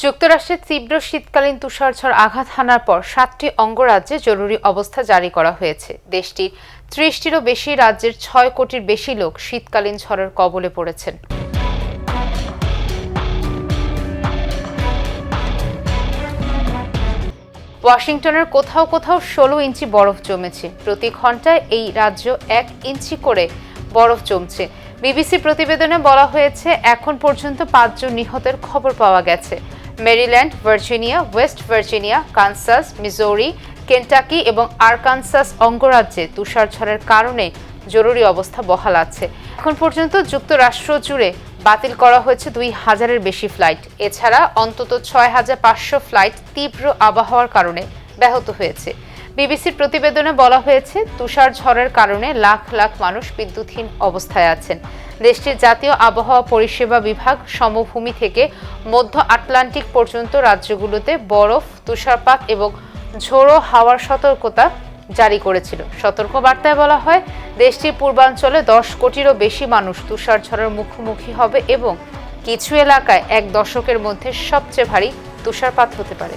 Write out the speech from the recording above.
যুক্তরাষ্ট্রের তীব্র শীতকালীন তুষারঝড় আঘাত হানার পর সাতটি অঙ্গরাজ্যে জরুরি অবস্থা জারি করা হয়েছে। দেশটির ত্রিশটিরও বেশি রাজ্যের ছয় কোটির বেশি লোক শীতকালীন ঝড়ের কবলে পড়েছেন। ওয়াশিংটনের কোথাও কোথাও ষোলো ইঞ্চি বরফ জমেছে। প্রতি ঘন্টায় এই রাজ্য এক ইঞ্চি করে বরফ জমছে। বিবিসি প্রতিবেদনে বলা হয়েছে, এখন পর্যন্ত পাঁচজন নিহতের খবর পাওয়া গেছে। Maryland Virginia West Virginia Kansas Missouri Kentucky এবং আরকানসাস অঙ্গরাজ্যে তুষারঝড়ের কারণে জরুরি অবস্থা বহাল আছে। এখন পর্যন্ত যুক্তরাষ্ট্র জুড়ে বাতিল করা হয়েছে দুই হাজারের বেশি ফ্লাইট। এছাড়া অন্তত ছয় হাজার পাঁচশো ফ্লাইট তীব্র আবহাওয়ার কারণে ব্যাহত হয়েছে। বিবিসির প্রতিবেদনে বলা হয়েছে, তুষার ঝড়ের কারণে লাখ লাখ মানুষ বিদ্যুৎহীন অবস্থায় আছেন। দেশটির জাতীয় আবহাওয়া পরিষেবা বিভাগ সমভূমি থেকে মধ্য আটলান্টিক পর্যন্ত রাজ্যগুলোতে বরফ, তুষারপাত এবং ঝোড়ো হাওয়ার সতর্কতা জারি করেছিল। সতর্ক বার্তায় বলা হয়, দেশটির পূর্বাঞ্চলে দশ কোটিরও বেশি মানুষ তুষারঝড়ের মুখোমুখি হবে এবং কিছু এলাকায় এক দশকের মধ্যে সবচেয়ে ভারী তুষারপাত হতে পারে।